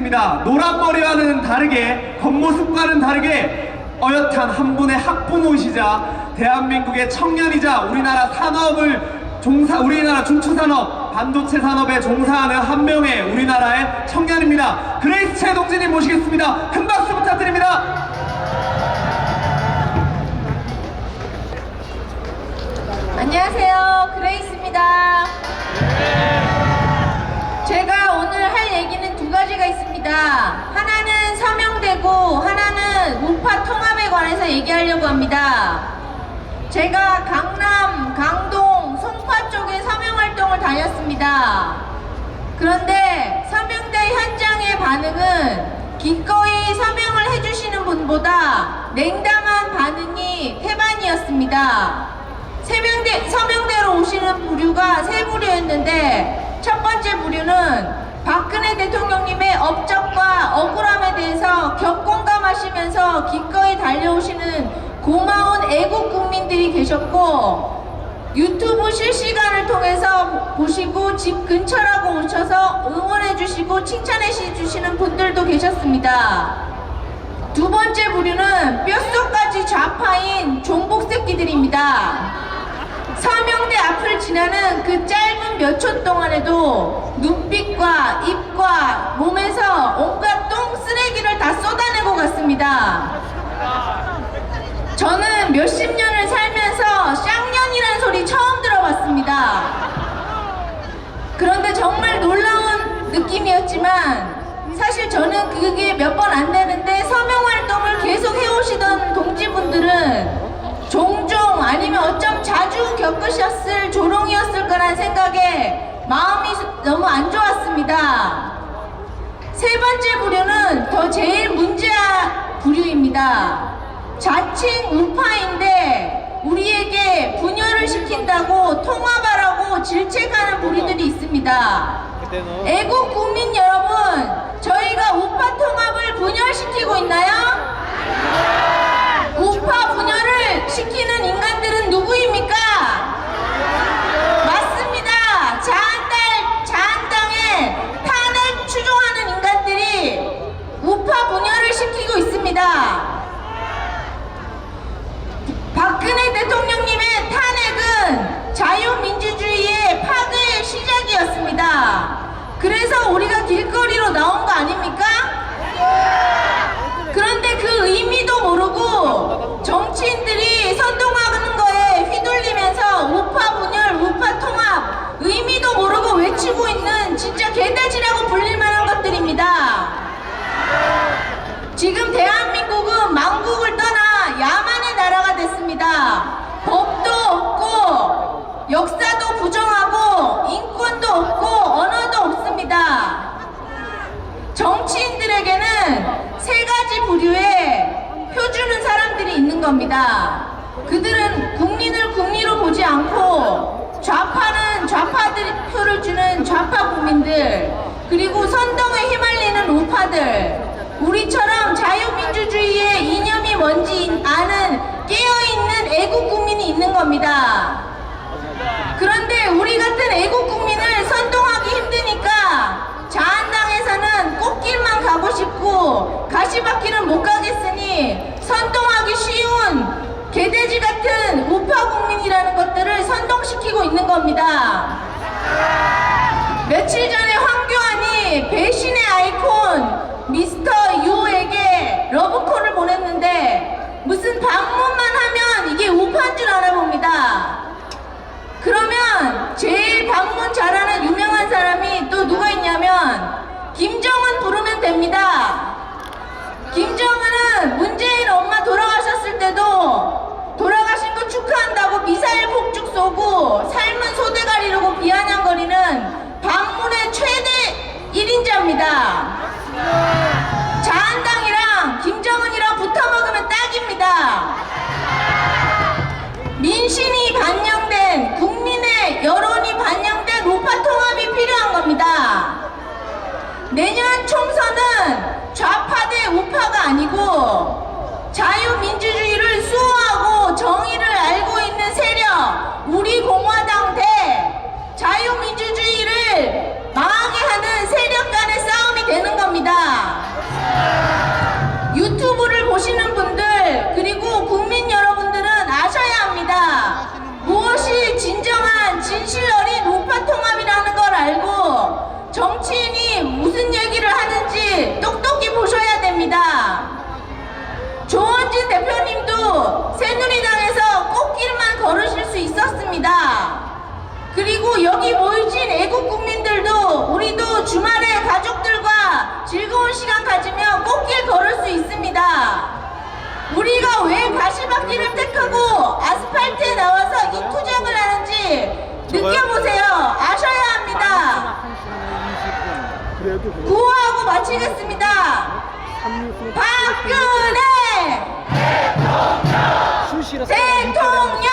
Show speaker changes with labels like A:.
A: 있습니다. 노란 머리와는 다르게 겉모습과는 다르게 어엿한 한 분의 학부모이시자 대한민국의 청년이자 우리나라 산업을 종사 우리나라 중추산업 반도체 산업에 종사하는 한 명의 우리나라의 청년입니다. 그레이스 최동진님 모시겠습니다. 큰 박수 부탁드립니다.
B: 안녕하세요. 그레이스입니다. 제가 할 얘기는 두 가지가 있습니다. 하나는 서명되고 하나는 우파 통합에 관해서 얘기하려고 합니다. 제가 강남, 강동, 송파 쪽에 서명 활동을 다녔습니다. 그런데 서명대 현장의 반응은 기꺼이 서명을 해주시는 분보다 냉담한 반응이 태반이었습니다. 세명대, 서명대로 오시는 부류가 세 부류였는데 첫 번째 부류는 대통령님의 업적과 억울함에 대해서 격공감하시면서 기꺼이 달려오시는 고마운 애국 국민들이 계셨고 유튜브 실시간을 통해서 보시고 집 근처라고 오셔서 응원해 주시고 칭찬해 주시는 분들도 계셨습니다. 두 번째 부류는 뼛속까지 좌파인 앞을 지나는 그 짧은 몇 초 동안에도 눈빛과 입과 몸에서 온갖 똥 쓰레기를 다 쏟아내고 갔습니다. 저는 몇십 년을 살면서 쌍년이라는 소리 처음 들어봤습니다. 그런데 정말 놀라운 느낌이었지만 사실 저는 그게 몇 번 안 되는데 서명 활동을 계속 해오시던 동지분들은 종종 아니면 어쩜 자주 겪으셨을 조롱이었을 거란 생각에 마음이 너무 안 좋았습니다. 세 번째 부류는 더 제일 문제아 부류입니다. 자칭 우파인데 우리에게 분열을 시킨다고 통합하라고 질책하는 부류들이 있습니다. 애국 국민 여러분, 저희가 우파 통합을 분열시키고 있나요? 우파 분열을 시키는 인간들은 누구입니까? 맞습니다. 자한달, 자한당에 탄핵 추종하는 인간들이 우파 분열을 시키고 있습니다. 박근혜 대통령님의 탄핵은 자유민주주의의 파괴의 시작이었습니다. 그래서 우리가 길거리로 나온 거 아닙니까? 그런데 그 의미도 모르고 정치인들이 선동하는 거에 휘둘리면서 우파 분열, 우파 통합 의미도 모르고 외 치고 있는 진짜 개돼지라고 불릴 만한 것들입니다. 지금 대한민국은 망국을 떠나 야만의 나라가 됐습니다. 법도 없고 역사도 부정하고 인권도 없고 언어도 없습니다. 정치인들에게는 세 가지 부류의 표 주는 사람들이 있는 겁니다. 그들은 국민을 국리로 보지 않고 좌파는 좌파들 표를 주는 좌파 국민들 그리고 선동에 휘말리는 우파들 우리처럼 자유민주주의의 이념이 뭔지 아는 깨어있는 애국 국민이 있는 겁니다. 그런데 우리 같은 애국 국민을 선동하기 힘드니까 자한당에서는 꽃길만 가고 싶고 가시밭길은 못 가겠으니 선동하기 쉬운 개돼지 같은 우파 국민이라는 것들을 선동시키고 있는 겁니다. 며칠 전 내년 총선은 좌파 대 우파가 아니고 자유민주주의를 수호하고 정의를 알고 있는 세력 우리 공화당 대 자유민주주의를 망하게 하는 세력 간의 싸움이 되는 겁니다. 유튜브를 보시는 분들 그리고 국민 여러분들은 아셔야 합니다. 무엇이 진정한 진실 어린 우파 통합이라는 걸 알고 정치인 새누리당에서 꽃길만 걸으실 수 있었습니다. 그리고 여기 모이신 애국 국민들도 우리도 주말에 가족들과 즐거운 시간 가지며 꽃길 걸을 수 있습니다. 우리가 왜 가시밭길을 택하고 아스팔트에 나와서 이 투쟁을 하는지 느껴보세요. 아셔야 합니다. 구호하고 마치겠습니다. 박근혜! 대통령